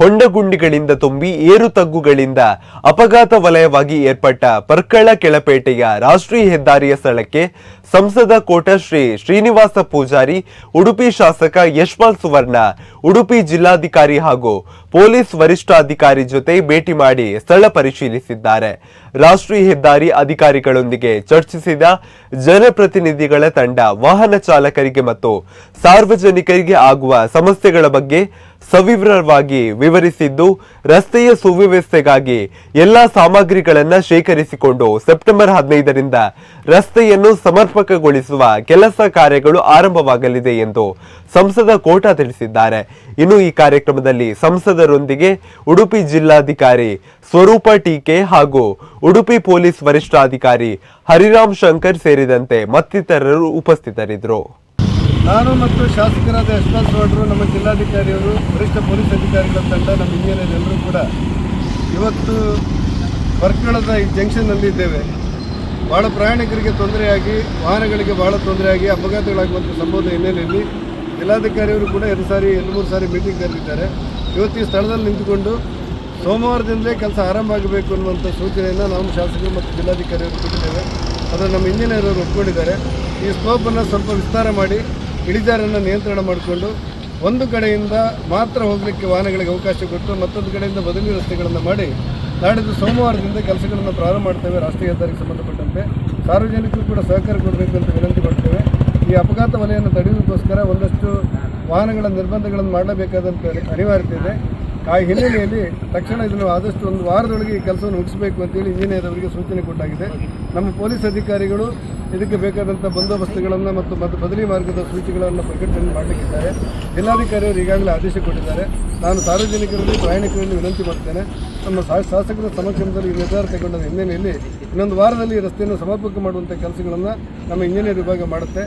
ಹೊಂಡಗುಂಡಿಗಳಿಂದ ತುಂಬಿ ಏರು ತಗ್ಗುಗಳಿಂದ ಅಪಘಾತ ವಲಯವಾಗಿ ಏರ್ಪಟ್ಟ ಪರ್ಕಳ ಕೆಳಪೇಟೆಯ ರಾಷ್ಟ್ರೀಯ ಹೆದ್ದಾರಿಯ ಸ್ಥಳಕ್ಕೆ ಸಂಸದ ಕೋಟ ಶ್ರೀ ಶ್ರೀನಿವಾಸ ಪೂಜಾರಿ, ಉಡುಪಿ ಶಾಸಕ ಯಶ್ಪಾಲ್ ಸುವರ್ಣ, ಉಡುಪಿ ಜಿಲ್ಲಾಧಿಕಾರಿ ಹಾಗೂ ಪೊಲೀಸ್ ವರಿಷ್ಠಾಧಿಕಾರಿ ಜೊತೆ ಭೇಟಿ ಮಾಡಿ ಸ್ಥಳ ಪರಿಶೀಲಿಸಿದ್ದಾರೆ. ರಾಷ್ಟ್ರೀಯ ಹೆದ್ದಾರಿ ಅಧಿಕಾರಿಗಳೊಂದಿಗೆ ಚರ್ಚಿಸಿದ ಜನಪ್ರತಿನಿಧಿಗಳ ತಂಡ ವಾಹನ ಚಾಲಕರಿಗೆ ಮತ್ತು ಸಾರ್ವಜನಿಕರಿಗೆ ಆಗುವ ಸಮಸ್ಯೆಗಳ ಬಗ್ಗೆ ಸವಿವರವಾಗಿ ವಿವರಿಸಿದ್ದು, ರಸ್ತೆಯ ಸುವ್ಯವಸ್ಥೆಗಾಗಿ ಎಲ್ಲಾ ಸಾಮಗ್ರಿಗಳನ್ನು ಶೇಖರಿಸಿಕೊಂಡು ಸೆಪ್ಟೆಂಬರ್ ಹದಿನೈದರಿಂದ ರಸ್ತೆಯನ್ನು ಸಮರ್ಪಕಗೊಳಿಸುವ ಕೆಲಸ ಕಾರ್ಯಗಳು ಆರಂಭವಾಗಲಿದೆ ಎಂದು ಸಂಸದ ಕೋಟ ತಿಳಿಸಿದ್ದಾರೆ. ಇನ್ನು ಈ ಕಾರ್ಯಕ್ರಮದಲ್ಲಿ ಸಂಸದರೊಂದಿಗೆ ಉಡುಪಿ ಜಿಲ್ಲಾಧಿಕಾರಿ ಸ್ವರೂಪ ಟೀಕೆ ಹಾಗೂ ಉಡುಪಿ ಪೊಲೀಸ್ ವರಿಷ್ಠಾಧಿಕಾರಿ ಹರಿರಾಮ್ ಶಂಕರ್ ಸೇರಿದಂತೆ ಮತ್ತಿತರರು ಉಪಸ್ಥಿತರಿದ್ದರು. ನಾನು ಮತ್ತು ಶಾಸಕರಾದ ಯಶವಂತ ಗೌಡರು, ನಮ್ಮ ಜಿಲ್ಲಾಧಿಕಾರಿಯವರು, ವರಿಷ್ಠ ಪೊಲೀಸ್ ಅಧಿಕಾರಿಗಳ ತಂಡ, ನಮ್ಮ ಇಂಜಿನಿಯರ್ ಎಲ್ಲರೂ ಕೂಡ ಇವತ್ತು ಬರ್ಕಳದ ಈ ಜಂಕ್ಷನ್ನಲ್ಲಿ ಇದ್ದೇವೆ. ಭಾಳ ಪ್ರಯಾಣಿಕರಿಗೆ ತೊಂದರೆಯಾಗಿ, ವಾಹನಗಳಿಗೆ ಭಾಳ ತೊಂದರೆಯಾಗಿ ಅಪಘಾತಗಳಾಗುವಂಥ ಸಂಬಂಧ ಹಿನ್ನೆಲೆಯಲ್ಲಿ ಜಿಲ್ಲಾಧಿಕಾರಿಯವರು ಕೂಡ ಎರಡು ಸಾರಿ, ಎರಡು ಮೂರು ಸಾರಿ ಮೀಟಿಂಗ್ ಕರೆದಿದ್ದಾರೆ. ಇವತ್ತು ಈ ಸ್ಥಳದಲ್ಲಿ ನಿಂತುಕೊಂಡು ಸೋಮವಾರದಿಂದಲೇ ಕೆಲಸ ಆರಂಭ ಆಗಬೇಕು ಅನ್ನುವಂಥ ಸೂಚನೆಯನ್ನು ನಾವು ಶಾಸಕರು ಮತ್ತು ಜಿಲ್ಲಾಧಿಕಾರಿಯವರು ಕೊಟ್ಟಿದ್ದೇವೆ. ಅದನ್ನು ನಮ್ಮ ಇಂಜಿನಿಯರ್ ಅವರು ಒಪ್ಕೊಂಡಿದ್ದಾರೆ. ಈ ಸ್ಕೋಪನ್ನು ಸ್ವಲ್ಪ ವಿಸ್ತಾರ ಮಾಡಿ ಇಳಿಜಾರನ್ನು ನಿಯಂತ್ರಣ ಮಾಡಿಕೊಂಡು ಒಂದು ಕಡೆಯಿಂದ ಮಾತ್ರ ಹೋಗಲಿಕ್ಕೆ ವಾಹನಗಳಿಗೆ ಅವಕಾಶ ಕೊಟ್ಟು ಮತ್ತೊಂದು ಕಡೆಯಿಂದ ಬದಲಿ ರಸ್ತೆಗಳನ್ನು ಮಾಡಿ ನಾಡಿದ್ದು ಸೋಮವಾರದಿಂದ ಕೆಲಸಗಳನ್ನು ಪ್ರಾರಂಭ ಮಾಡ್ತೇವೆ, ರಾಷ್ಟ್ರೀಯ ಹೆದ್ದಾರಿಗೆ ಸಂಬಂಧಪಟ್ಟಂತೆ. ಸಾರ್ವಜನಿಕರು ಕೂಡ ಸಹಕಾರ ಕೊಡಬೇಕು ಅಂತ ವಿನಂತಿ ಮಾಡ್ತೇವೆ. ಈ ಅಪಘಾತ ವಲಯವನ್ನು ತಡೆಯುವುದಕ್ಕೋಸ್ಕರ ಒಂದಷ್ಟು ವಾಹನಗಳ ನಿರ್ಬಂಧಗಳನ್ನು ಮಾಡಲೇಬೇಕಾದಂಥ ಅನಿವಾರ್ಯತೆ ಇದೆ. ಆ ಹಿನ್ನೆಲೆಯಲ್ಲಿ ತಕ್ಷಣ ಇದನ್ನು ಆದಷ್ಟು ಒಂದು ವಾರದೊಳಗೆ ಈ ಕೆಲಸವನ್ನು ಮುಗಿಸಬೇಕು ಅಂತೇಳಿ ಇಂಜಿನಿಯರ್ ಅವರಿಗೆ ಸೂಚನೆ ಕೊಟ್ಟಾಗಿದೆ. ನಮ್ಮ ಪೊಲೀಸ್ ಅಧಿಕಾರಿಗಳು ಇದಕ್ಕೆ ಬೇಕಾದಂಥ ಬಂದೋಬಸ್ತುಗಳನ್ನು ಮತ್ತು ಮತ್ತು ಬದಲಿ ಮಾರ್ಗದ ಸೂಚಿಗಳನ್ನು ಪ್ರಕಟಣೆ ಮಾಡಲಿಕ್ಕಿದ್ದಾರೆ. ಜಿಲ್ಲಾಧಿಕಾರಿಯವರು ಈಗಾಗಲೇ ಆದೇಶ ಕೊಟ್ಟಿದ್ದಾರೆ. ನಾನು ಸಾರ್ವಜನಿಕರಲ್ಲಿ, ಪ್ರಯಾಣಿಕರಲ್ಲಿ ವಿನಂತಿ ಮಾಡ್ತೇನೆ. ನಮ್ಮ ಶಾಸಕರ ಸಮಕ್ಷಮದಲ್ಲಿ ಈ ನಿರ್ಧಾರ ತಗೊಂಡ ಹಿನ್ನೆಲೆಯಲ್ಲಿ ಇನ್ನೊಂದು ವಾರದಲ್ಲಿ ರಸ್ತೆಯನ್ನು ಸಮರ್ಪಕ ಮಾಡುವಂಥ ಕೆಲಸಗಳನ್ನು ನಮ್ಮ ಇಂಜಿನಿಯರ್ ವಿಭಾಗ ಮಾಡುತ್ತೆ.